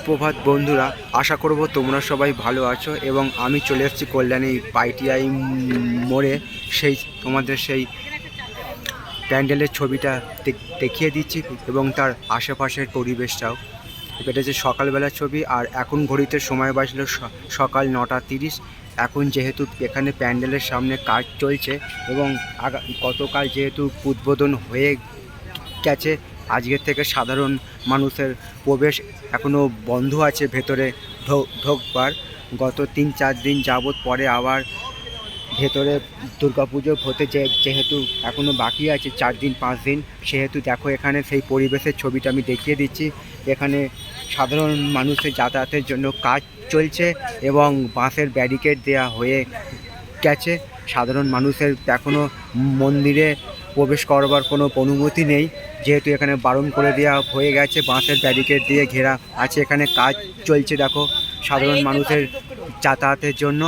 সুপ্রভাত বন্ধুরা, আশা করব তোমরা সবাই ভালো আছো এবং আমি চলে এসেছি কল্যাণী পাইটিআই মোড়ে। সেই তোমাদের সেই প্যান্ডেলের ছবিটা দেখিয়ে দিচ্ছি এবং তার আশেপাশের পরিবেশটাও। এটা হচ্ছে সকালবেলার ছবি আর এখন ঘড়িতে সময় বাজলো স- সকাল নটা তিরিশ। এখন যেহেতু এখানে প্যান্ডেলের সামনে কাজ চলছে এবং গতকাল যেহেতু উদ্বোধন হয়ে গেছে আজকের থেকে সাধারণ মানুষের প্রবেশ এখনও বন্ধ আছে ভেতরে ঢোকবার। গত তিন চার দিন যাবৎ পরে আবার ভেতরে দুর্গাপুজো হতে যেহেতু এখনও বাকি আছে চার দিন, পাঁচ দিন, সেহেতু দেখো এখানে সেই পরিবেশের ছবিটা আমি দেখিয়ে দিচ্ছি। এখানে সাধারণ মানুষের যাতায়াতের জন্য কাজ চলছে এবং বাঁশের ব্যারিকেড দেওয়া হয়ে গেছে। সাধারণ মানুষের এখনও মন্দিরে প্রবেশ করবার কোনো অনুমতি নেই। যেহেতু এখানে বারণ করে দেওয়া হয়ে গেছে বাঁশের ব্যারিকেড দিয়ে ঘেরা আছে এখানে কাজ চলছে দেখো সাধারণ মানুষের যাতায়াতের জন্য।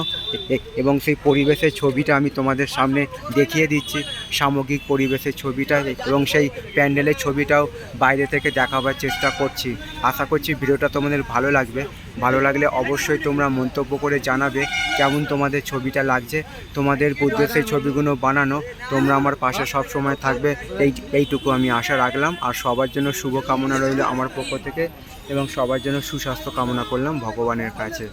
এবং সেই পরিবেশের ছবিটা আমি তোমাদের সামনে দেখিয়ে দিচ্ছি। সামগ্রিক পরিবেশের ছবিটা এবং সেই প্যান্ডেলের ছবিটাও বাইরে থেকে দেখাবার চেষ্টা করছি। আশা করছি ভিডিওটা তোমাদের ভালো লাগবে। ভালো লাগলে অবশ্যই তোমরা মন্তব্য করে জানাবে কেমন তোমাদের ছবিটা লাগছে। তোমাদের উদ্দেশ্যে ছবিগুলো বানানো, তোমরা আমার পাশে সব সময় থাকবে। এই, এইটুকু আমি আশা রাখলাম। আর সবার জন্য শুভ কামনা রইল আমার পক্ষ থেকে এবং সবার জন্য সুস্বাস্থ্য কামনা করলাম ভগবানের কাছে।